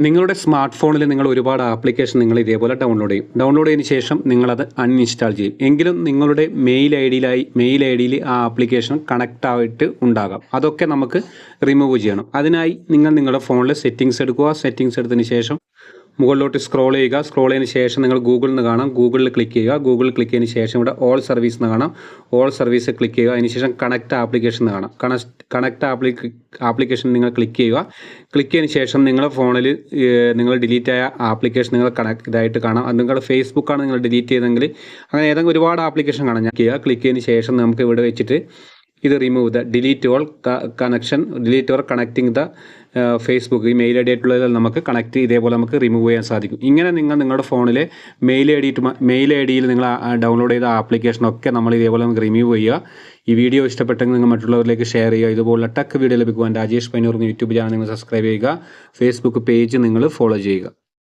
നിങ്ങളുടെ സ്മാർട്ട് ഫോണിൽ നിങ്ങൾ ഒരുപാട് ആപ്ലിക്കേഷൻ നിങ്ങൾ ഇതേപോലെ ഡൗൺലോഡ് ചെയ്യും. ഡൗൺലോഡ് ചെയ്തതിന് ശേഷം നിങ്ങളത് അൺഇൻസ്റ്റാൾ ചെയ്യും. എങ്കിലും നിങ്ങളുടെ മെയിൽ ഐ ഡിയിലായി മെയിൽ ഐ ഡിയിൽ ആ ആപ്ലിക്കേഷൻ കണക്റ്റ് ആയിട്ട് ഉണ്ടാകാം. അതൊക്കെ നമുക്ക് റിമൂവ് ചെയ്യണം. അതിനായി നിങ്ങൾ നിങ്ങളുടെ ഫോണിൽ സെറ്റിങ്സ് എടുക്കുക. സെറ്റിങ്സ് എടുത്തതിന് ശേഷം മുകളിലോട്ട് സ്ക്രോൾ ചെയ്യുക. സ്ക്രോൾ ചെയ്തതിന് ശേഷം നിങ്ങൾ ഗൂഗിളിൽ നിന്ന് കാണാം. ഗൂഗിളിൽ ക്ലിക്ക് ചെയ്യുക. ഗൂഗിളിൽ ക്ലിക്ക് ചെയ്തതിന് ശേഷം ഇവിടെ ഓൾ സർവീസ് എന്ന് കാണാം. ഓൾ സർവീസ് ക്ലിക്ക് ചെയ്യുക. അതിന് ശേഷം കണക്ട് ആപ്ലിക്കേഷൻ എന്ന് കാണാം. കണക്ട് കണക്ട് ആപ്ലിക്ക ആപ്ലിക്കേഷൻ നിങ്ങൾ ക്ലിക്ക് ചെയ്യുക. ക്ലിക്ക് ചെയ്തതിന് ശേഷം നിങ്ങളുടെ ഫോണിൽ നിങ്ങൾ ഡിലീറ്റ് ആയ ആപ്ലിക്കേഷൻ നിങ്ങൾ കണക്ട് ഇതായിട്ട് കാണാം. അത് നിങ്ങളുടെ ഫേസ്ബുക്കാണ് നിങ്ങൾ ഡിലീറ്റ് ചെയ്തെങ്കിൽ അങ്ങനെ ഏതെങ്കിലും ഒരുപാട് ആപ്ലിക്കേഷൻ കാണാം. ഞാൻ ചെയ്യുക. ക്ലിക്ക് ചെയ്തതിന് ശേഷം നമുക്ക് ഇവിടെ വെച്ചിട്ട് ഇത് remove the delete all connection delete or connecting the Facebook email I D ആയിട്ടുള്ളതിൽ നമുക്ക് കണക്ട് ഇതേപോലെ നമുക്ക് റിമൂവ് ചെയ്യാൻ സാധിക്കും. ഇങ്ങനെ നിങ്ങൾ നിങ്ങളുടെ ഫോണിലെ mail I D mail I ഡിയിൽ നിങ്ങൾ ഡൗൺലോഡ് ചെയ്ത ആപ്ലിക്കേഷനൊക്കെ നമ്മൾ ഇതേപോലെ നമുക്ക് റിമൂവ് ചെയ്യുക. ഈ വീഡിയോ ഇഷ്ടപ്പെട്ടെങ്കിൽ നിങ്ങൾ മറ്റുള്ളവരിലേക്ക് ഷെയർ ചെയ്യുക. ഇതുപോലുള്ള ടക്ക് വീഡിയോ ലഭിക്കുവാൻ രാജേഷ് പൈനൂർ യൂട്യൂബ് ചാനൽ നിങ്ങൾ സബ്സ്ക്രൈബ് ചെയ്യുക. ഫേസ്ബുക്ക് പേജ് നിങ്ങൾ ഫോളോ ചെയ്യുക.